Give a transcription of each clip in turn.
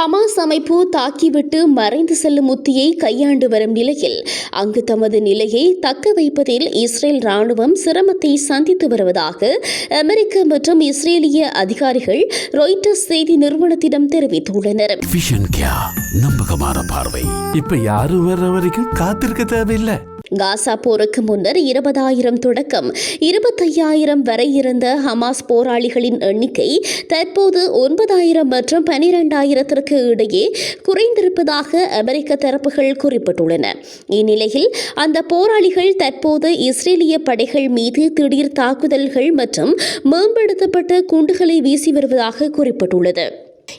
Hamas அமைப்பு தாக்கிவிட்டு மறைந்து செல்லும் உத்தியை கையாண்டு வரும் நிலையில் அங்கு தமது நிலையை தக்க வைப்பதில் இஸ்ரேல் ராணுவம் சிரமத்தை சந்தித்து வருவதாக அமெரிக்க மற்றும் இஸ்ரேலிய அதிகாரிகள் ராய்ட்டர்ஸ் செய்தி நிறுவனத்திடம் தெரிவித்துள்ளனர். நம்பகமான பார்வை. இப்ப யாரும் வர்ற வரைக்கும் காத்திருக்க தேவையில்லை. காசா போருக்கு முன்னர் இருபதாயிரம் தொடக்கம் இருபத்தையாயிரம் வரை இருந்த ஹமாஸ் போராளிகளின் எண்ணிக்கை தற்போது ஒன்பதாயிரம் மற்றும் பனிரெண்டாயிரத்திற்கு இடையே குறைந்திருப்பதாக அமெரிக்க தரப்புகள் குறிப்பிட்டுள்ளன. இந்நிலையில் அந்த போராளிகள் தற்போது இஸ்ரேலிய படைகள் மீது திடீர் தாக்குதல்கள் மற்றும் மேம்படுத்தப்பட்ட குண்டுகளை வீசி வருவதாக குறிப்பிட்டுள்ளது.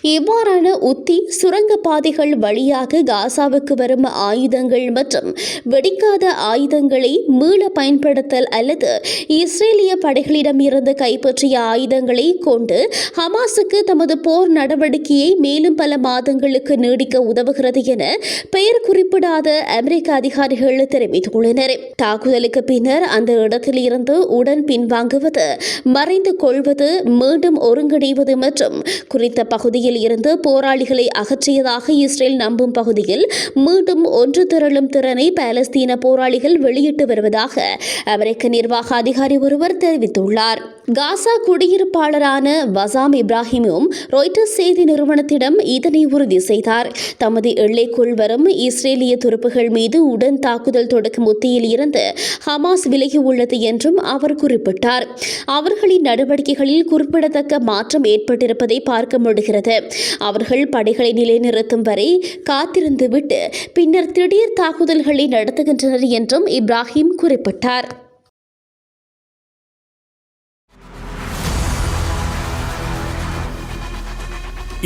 இவ்வாறான உத்தி சுரங்கப்பாதைகள் வழியாக காசாவுக்கு வரும் ஆயுதங்கள் மற்றும் வெடிக்காத ஆயுதங்களை மீள பயன்படுத்தல் அல்லது இஸ்ரேலிய படைகளிடம் இருந்து கைப்பற்றிய ஆயுதங்களை கொண்டு ஹமாஸுக்கு தமது போர் நடவடிக்கையை மேலும் பல மாதங்களுக்கு நீடிக்க உதவுகிறது என பெயர் குறிப்பிடாத அமெரிக்க அதிகாரிகள் தெரிவித்துள்ளனர். தாக்குதலுக்கு பின்னர் அந்த இடத்தில் இருந்து உடன் பின்வாங்குவது மறைந்து கொள்வது மீண்டும் ஒருங்கிணைவது மற்றும் குறித்த பகுதியில் இருந்து போராளிகளை அகற்றியதாக இஸ்ரேல் நம்பும் பகுதியில் மீண்டும் ஒன்று திரளும் திறனை பாலஸ்தீன போராளிகள் வெளியிட்டு வருவதாக அமெரிக்க நிர்வாக அதிகாரி ஒருவர் தெரிவித்துள்ளார். காசா குடியிருப்பாளரான வசாம் இப்ராஹிமும் ராய்ட்டர்ஸ் செய்தி நிறுவனத்திடம் இதனை உறுதி செய்தார். தமது எல்லைக்குள் வரும் இஸ்ரேலிய துருப்புகள் மீது உடன் தாக்குதல் தொடக்கும் உத்தியில் இருந்து ஹமாஸ் விலகி உள்ளது என்றும் அவர் குறிப்பிட்டார். அவர்களின் நடவடிக்கைகளில் குறிப்பிடத்தக்க மாற்றம் ஏற்பட்டிருப்பதை பார்க்க முடிகிறது. அவர்கள் படைகளை நிலைநிறுத்தும் வரை காத்திருந்துவிட்டு பின்னர் திடீர் தாக்குதல்களை நடத்துகின்றனர் என்றும் இப்ராஹிம் குறிப்பிட்டார்.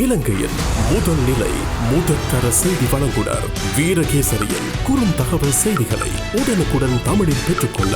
இலங்கையின் முதல் நிலை முதற்கர செய்தி வழங்குனர் வீரகேசரியின் குறுந்தகவல் செய்திகளை உடனுக்குடன் தமிழில் பெற்றுக்கொள்ள